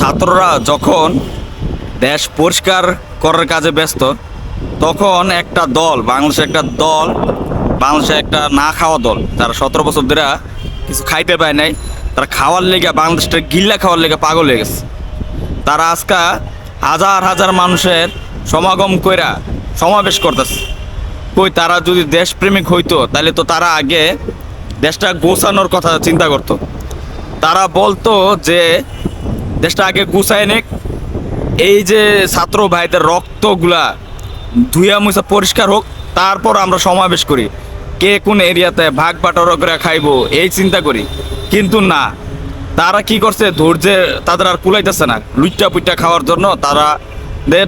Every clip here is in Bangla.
ছাত্ররা যখন দেশ পরিষ্কার করার কাজে ব্যস্ত, তখন একটা দল বাংলাদেশের একটা দল বাংলাদেশের একটা না খাওয়া দল তারা সতেরো বছর ধরে কিছু খাইতে পায় নাই, তারা খাওয়ার লেগে বাংলাদেশটা গিল্লা খাওয়ার লেগে পাগল হয়ে গেছে। তারা আজকা হাজার হাজার মানুষের সমাগম কইরা সমাবেশ করতেছে। কই তারা যদি দেশপ্রেমিক হইতো, তাহলে তো তারা আগে দেশটা গোছানোর কথা চিন্তা করতো। তারা বলতো যে দেশটা আগে গুছায় নেক। এই যে ছাত্র ভাইদের রক্তগুলা ধুয়া মুছা পরিষ্কার হোক, তারপর আমরা সমাবেশ করি। কে কোন এরিয়াতে ভাগ বাটোয়ারা করে খাইবো, এই চিন্তা করি। কিন্তু না, তারা কি করছে, ধৈর্যে তাদের আর কুলাইতেছে না। লুইটা পুইটা খাওয়ার জন্য তারা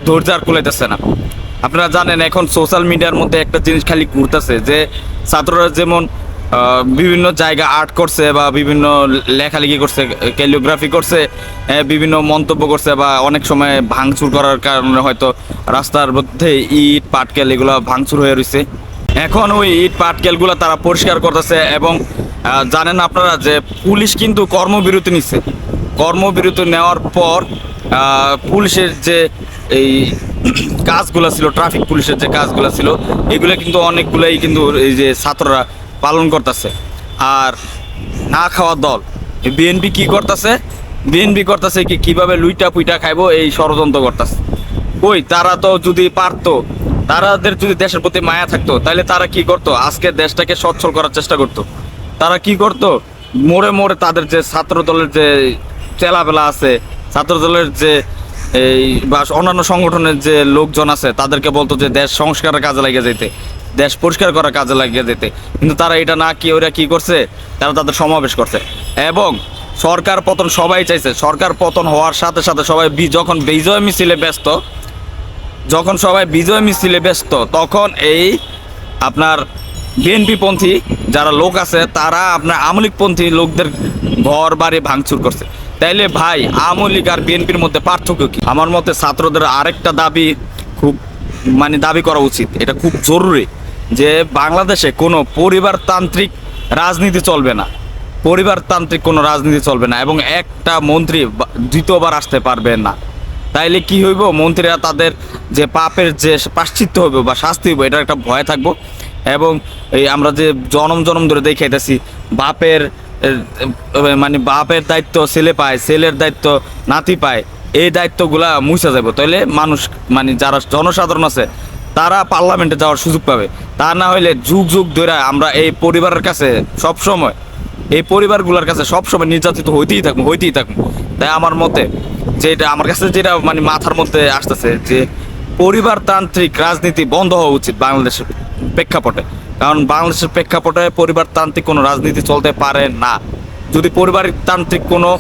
ধৈর্য আর কুলাইতেছে না। আপনারা জানেন এখন সোশ্যাল মিডিয়ার মধ্যে একটা জিনিস খালি ঘুরতেছে যে, ছাত্ররা যেমন বিভিন্ন জায়গা আর্ট করছে বা বিভিন্ন লেখালেখি করছে ক্যালিওগ্রাফি করছে বিভিন্ন মন্তব্য করছে বা অনেক সময় ভাঙচুর করার কারণে হয়তো রাস্তার মধ্যে ইট, পাটকেল এগুলো ভাঙচুর হয়ে রয়েছে এখন ওই ইট, পাটকেলগুলো তারা পরিষ্কার করতেছে এবং জানেন আপনারা যে পুলিশ কিন্তু কর্মবিরতি নিচ্ছে। কর্মবিরতি নেওয়ার পর পুলিশের যে এই কাজগুলো ছিল, ট্রাফিক পুলিশের যে কাজগুলো ছিল, এগুলো কিন্তু অনেকগুলোই কিন্তু এই যে ছাত্ররা পালন করতেছে। আর না খাওয়া দল বিএনপি কি করতেছে? বিএনপি করতেছে কি কীভাবে লুইটা পুইটা খাইবো, এই ষড়যন্ত্র করতেছে। ওই তারা তো যদি পারতো, তারাদের যদি দেশের প্রতি মায়া থাকতো তাহলে তারা কি করতো? আজকে দেশটাকে সচ্ছল করার চেষ্টা করতো। তারা কি করতো? মোড়ে মোড়ে তাদের যে ছাত্র দলের যে চেলাবেলা আছে, ছাত্র দলের যে এই বা অন্যান্য সংগঠনের যে লোকজন আছে, তাদেরকে বলতো যে দেশ সংস্কারের কাজে লাগিয়ে যেতে দেশ পরিষ্কার করার কাজে লাগিয়ে যেতে কিন্তু তারা এটা না কি, ওরা কি করছে? তারা তাদের সমাবেশ করছে। এবং সরকার পতন সবাই চাইছে। সরকার পতন হওয়ার সাথে সাথে সবাই যখন বিজয় মিছিলে ব্যস্ত, যখন সবাই বিজয় মিছিলে ব্যস্ত, তখন এই আপনার বিএনপি পন্থী যারা লোক আছে, তারা আপনার আমলিক পন্থী লোকদের ঘর, বাড়ি ভাঙচুর করছে। তাইলে ভাই, আওয়ামী আর বিএনপির মধ্যে পার্থক্য কি? আমার মতে ছাত্রদের আরেকটা দাবি খুব মানে দাবি করা উচিত। এটা খুব জরুরি। যে বাংলাদেশে কোনো পরিবারতান্ত্রিক রাজনীতি চলবে না। পরিবারতান্ত্রিক কোনো রাজনীতি চলবে না এবং একটা মন্ত্রী দ্বিতীয়বার আসতে পারবে না। তাইলে কি হইব? মন্ত্রীরা তাদের যে পাপের যে প্রাশ্চিত্য হইব বা শাস্তি হইব, এটার একটা ভয় থাকব। এবং এই আমরা যে জনম জনম ধরে দেখাইতেছি বাপের মানে বাপের দায়িত্ব ছেলে পায়, ছেলের দায়িত্ব নাতি পায়, এই দায়িত্বগুলা মুছে যাবে তাইলে মানুষ মানে যারা জনসাধারণ আছে তারা পার্লামেন্টে যাওয়ার সুযোগ পাবে। তা না হলে যুগ যুগ ধরে আমরা এই পরিবারের কাছে সব সময় এই পরিবারগুলোর কাছে সবসময় নির্যাতিত হইতেই থাকব হইতেই থাকব তাই আমার মতে যেটা, আমার কাছে যেটা মানে মাথার মধ্যে আসতেছে যে পরিবারতান্ত্রিক রাজনীতি বন্ধ হওয়া উচিত বাংলাদেশের প্রেক্ষাপটে। কারণ বাংলাদেশের প্রেক্ষাপটে পরিবারতান্ত্রিক কোনো রাজনীতি চলতে পারে না। যদি পরিবারতান্ত্রিক কোনো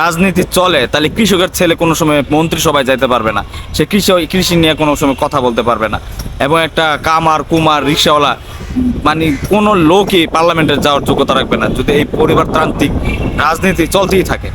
রাজনীতি চলে, তাহলে কৃষকের ছেলে কোনো সময় মন্ত্রিসভায় যাইতে পারবে না। সে কৃষি কৃষি নিয়ে কোনো সময় কথা বলতে পারবে না। এবং একটা কামার, কুমার, রিক্সাওয়ালা মানে কোনো লোকই পার্লামেন্টে যাওয়ার যোগ্যতা রাখবে না, যদি এই পরিবারতান্ত্রিক রাজনীতি চলতেই থাকে।